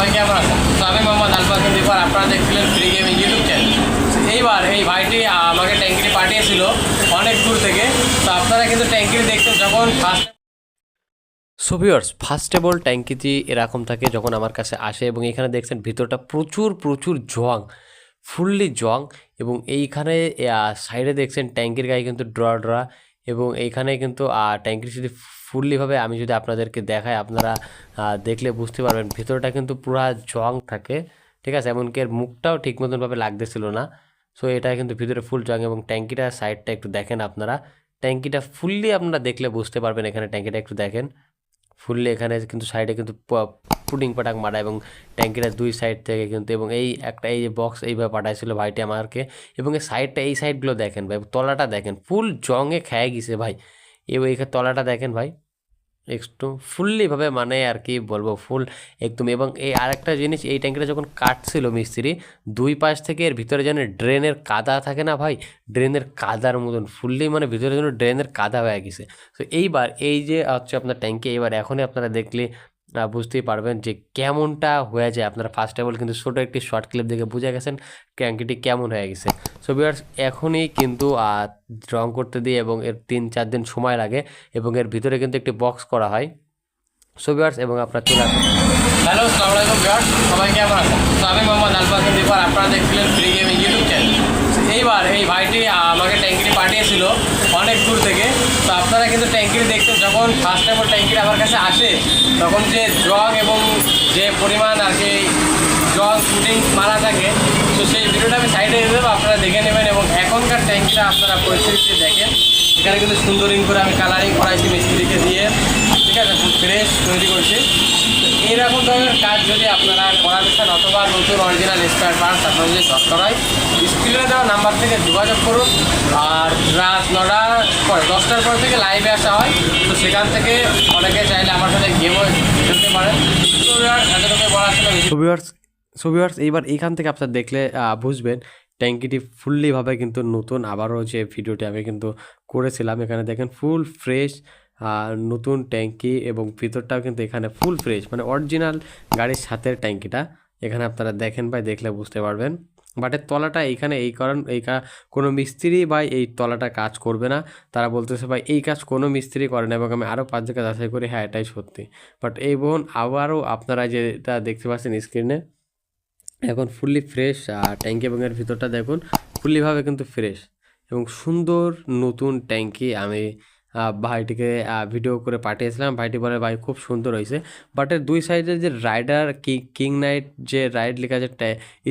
সবাই কেমন আছেন তো মোহাম্মদ আলফাকিন দীপার আপনারা দেখছিলেন ফ্রি গেমিং ইউটিউব চ্যানেল এইবার এই ভাইটি আমাকে ট্যাঙ্কিটি পাঠিয়েছিল অনেক দূর থেকে। তো আপনারা কিন্তু ট্যাঙ্কিটি দেখছেন যখন first so viewers first of all ট্যাঙ্কিটি এরকম থাকে যখন আমার কাছে আসে এবং এখানে দেখছেন ভিতরটা প্রচুর প্রচুর জং, ফুললি জং এবং এইখানে সাইডে দেখছেন ট্যাঙ্কির গায়ে কিন্তু ড্রা ড্রা এবং এইখানে কিন্তু ট্যাঙ্কির যদি ফুললিভাবে আমি যদি আপনাদেরকে দেখাই, আপনারা দেখলে বুঝতে পারবেন ভিতরটা কিন্তু পুরা জং থাকে, ঠিক আছে? এমনকি এর মুখটাও ঠিক মতনভাবে লাগতেছিল না। সো এটা কিন্তু ভিতরে ফুল জং এবং ট্যাঙ্কিটার সাইডটা একটু দেখেন আপনারা। ট্যাঙ্কিটা ফুললি আপনারা দেখলে বুঝতে পারবেন, এখানে ট্যাঙ্কিটা একটু দেখেন। ফুললি এখানে কিন্তু সাইডে কিন্তু পুডিং পাটাং মারা এবং ট্যাঙ্কিটা দুই সাইড থেকে কিন্তু এবং এই একটা এই যে বক্স এইভাবে পাঠাইছিল ভাইটি আমাকে এবং এই সাইডটা এই সাইডগুলো দেখেন ভাই, তলাটা দেখেন ফুল জঙে খেয়ে গেছে ভাই। এবং এই তলাটা দেখেন ভাই, একটু ফুললিভাবে মানে আর কি বলব ফুল একদম এবং এই আরেকটা জিনিস, এই ট্যাঙ্কিটা যখন কাটছিল মিস্ত্রি, দুই পাশ থেকে এর ভিতরে যেন ড্রেনের কাদা থাকে না ভাই ড্রেনের কাদার মতন ফুললি মানে ভিতরে যেন ড্রেনের কাদা হয়ে গেছে। তো এইবার এই যে হচ্ছে আপনার ট্যাঙ্কি এইবার এখনই আপনারা দেখলে বুঝতেই পারবেন যে কেমনটা হয়ে যায়। আপনারা ফার্স্ট অফ কিন্তু ছোটো একটি শর্ট ক্লিপ দেখে বুঝে গেছেন ট্যাঙ্কিটি কেমন হয়ে গেছে। সো বিয়ার্স এখনই কিন্তু রং করতে দিয়ে এবং এর তিন চার দিন সময় লাগে এবং এর ভিতরে কিন্তু একটি বক্স করা হয়। সো বিয়ার্স এবং আপনার চলে আসুন। হ্যালো সালাম আলাইকুম বিয়ার্স সবাই কেমন আছেন? তো আমি মোহাম্মদ আলফাকিন দীপার আপনারা দেখছিলেন ফ্রি গেমিং ইউটিউব চ্যানেল এইবার এই ভাইটি আমাকে ট্যাঙ্কিটি পাঠিয়েছিল অনেক দূর থেকে। তো আপনারা কিন্তু ট্যাঙ্কিটি দেখছেন যখন ফার্স্ট টাইম ট্যাঙ্কির আমার কাছে আসে, তখন যে জগ এবং যে পরিমাণ আর কি জগ শুটিং মারা থাকে, তো সেই ভিডিওটা আমি সাইডে দিয়ে দেবো, আপনারা দেখে নেবেন এবং এখনকার ট্যাঙ্কিটা আপনারা পরিস্থিতি দেখেন। এখানে কিন্তু সুন্দরিং করে আমি কালারিং করাইছি, মিস্ত্রিকে দিয়ে ফ্রেশ তৈরি করছি। এইরকম ধরনের কাজ যদি আপনারা করাতে চান অথবা নতুন অরিজিনাল স্পেয়ার পার্টস আপনার যদি দরকার হয় স্ক্রিনে দেওয়া নাম্বার থেকে যোগাযোগ করুন। আর রাত নটা পরে, দশটার পর থেকে লাইভে আসা হয়। তো সেখান থেকে অনেকে চাইলে আমার সাথে গেমও খেলতে পারেন। তো এইবার এইখান থেকে আপনারা দেখলে বুঝবেন। ট্যাঙ্কিটি ফুললিভাবে কিন্তু নতুন। আবারও যে ভিডিওটি আমি কিন্তু করেছিলাম, এখানে দেখেন ফুল ফ্রেশ নতুন ট্যাঙ্কি এবং ভিতরটাও কিন্তু এখানে ফুল ফ্রেশ মানে অরিজিনাল গাড়ির সাথে ট্যাঙ্কিটা। এখানে আপনারা দেখেন ভাই, দেখলে বুঝতে পারবেন। বাট এর তলাটা এইখানে এই কারণ, এই কোনো মিস্ত্রি ভাই এই তলাটা কাজ করবে না। তারা বলতেছে, ভাই, এই কাজ কোনো মিস্ত্রি করে না এবং আমি আরও পাঁচ জায়গায় যাচাই করি। হ্যাঁ এটাই সত্যি। বাট এই বোন আবারও আপনারা যেটা দেখতে পাচ্ছেন স্ক্রিনে এখন ফুললি ফ্রেশ আর ট্যাঙ্কি এবং এর ভিতরটা দেখুন ফুললিভাবে কিন্তু ফ্রেশ এবং সুন্দর নতুন ট্যাঙ্কি আমি ভাইটিকে ভিডিও করে পাঠিয়েছিলাম। ভাইটি বলে, ভাই, খুব সুন্দর হয়েছে বাট এর দুই সাইডের যে রাইডার কি কিং নাইট যে রাইড লেখা যে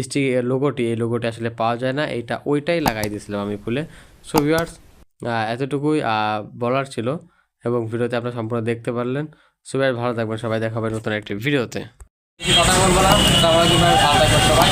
স্টিক লোগোটি এই লোগোটি আসলে পাওয়া যায় না। এইটা, ওইটাই লাগাই দিয়েছিলাম আমি ফুলে। সো ভিউয়ার্স এতটুকুই বলার ছিল এবং ভিডিওতে আপনারা সম্পূর্ণ দেখতে পারলেন। সো ভিউয়ার্স ভালো থাকবেন। সবাই দেখা হবে নতুন একটি ভিডিওতে। কথা তারপরে ভালো থাকবেন সবাই।